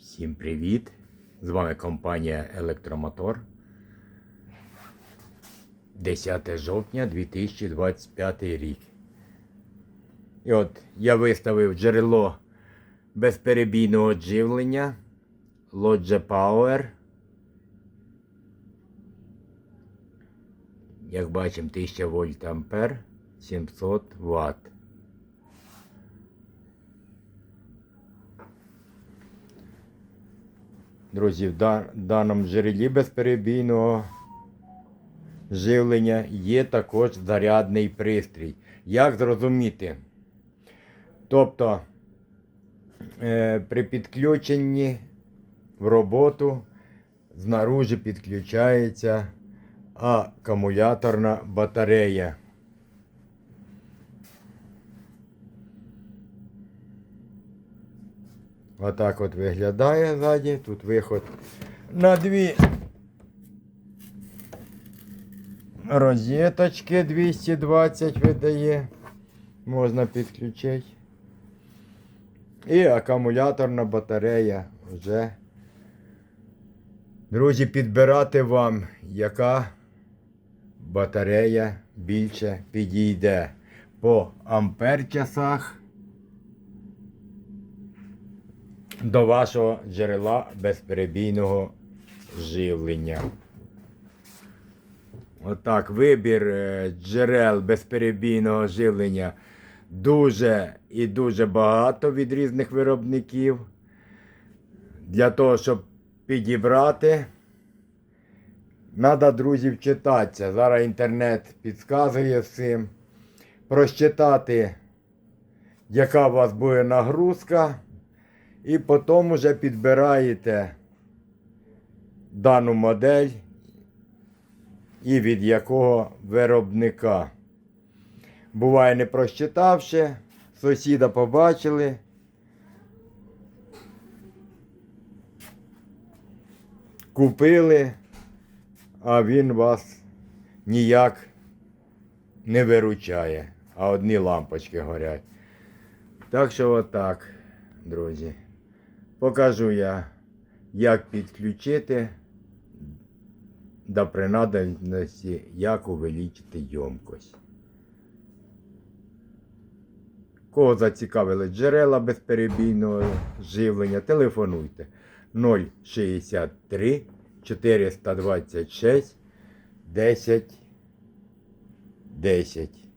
Всім привіт! З вами компанія Електромотор. 10 жовтня 2025 рік. І от я виставив джерело безперебійного живлення Lodge Power. Як бачимо, 1000 вольт ампер 700 Вт. Друзі, в даному джерелі безперебійного живлення є також зарядний пристрій. Як зрозуміти? Тобто е, при підключенні в роботу знаружи підключається акумуляторна батарея. Отак от виглядає ззаді. Тут виход на дві розеточки 220 видає. Можна підключити. І акумуляторна батарея вже. Друзі, підбирати вам, яка батарея більше підійде по ампер-часах до вашого джерела безперебійного живлення. Отак, вибір е, джерел безперебійного живлення дуже і дуже багато від різних виробників. Для того, щоб підібрати, треба, друзі, вчитатися. Зараз інтернет підказує всім. Прочитати, яка у вас буде нагрузка. І потім вже підбираєте дану модель і від якого виробника. Буває, не просчитавши, сусіда побачили. Купили, а він вас ніяк не виручає, а одні лампочки горять. Так що отак, друзі. Покажу я, як підключити до принадобності, як увеличити ємкость. Кого зацікавили джерела безперебійного живлення, телефонуйте 063 426 10 10.